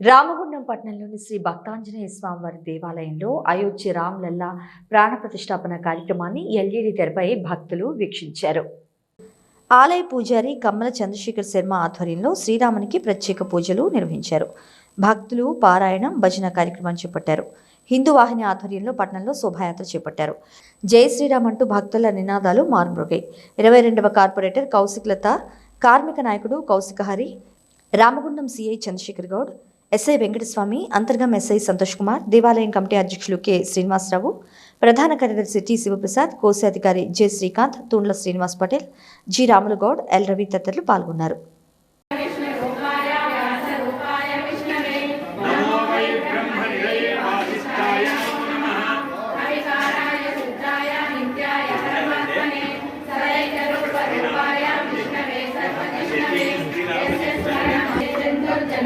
రామగుండం పట్టణంలోని శ్రీ భక్తాంజనేయ స్వామివారి దేవాలయంలో అయోధ్య రామ్లల్లా ప్రాణ ప్రతిష్టాపన కార్యక్రమాన్ని ఎల్ఈడి తెరపై భక్తులు వీక్షించారు. ఆలయ పూజారి కమ్మల చంద్రశేఖర్ శర్మ ఆధ్వర్యంలో శ్రీరామునికి ప్రత్యేక పూజలు నిర్వహించారు. భక్తులు పారాయణం భజన కార్యక్రమాన్ని చేపట్టారు. హిందూ వాహిని ఆధ్వర్యంలో పట్టణంలో శోభాయాత్ర చేపట్టారు. జై శ్రీరామ్ అంటూ భక్తుల నినాదాలు మార్మృగాయి. ఇరవై రెండవ కార్పొరేటర్ కౌశిక్ లత కార్మిక నాయకుడు Kaushika Hari Ramagundam CI Chandrashekar Goud SI Venkataswamy Antargam SI Santosh Kumar దేవాలయం కమిటీ అధ్యక్షులు కె. శ్రీనివాసరావు ప్రధాన కార్యదర్శి టి. శివప్రసాద్ కోశాధికారి J. Srikanth Tundla Srinivas Patel G. Ramulugoud L. Ravi తదితరులు పాల్గొన్నారు.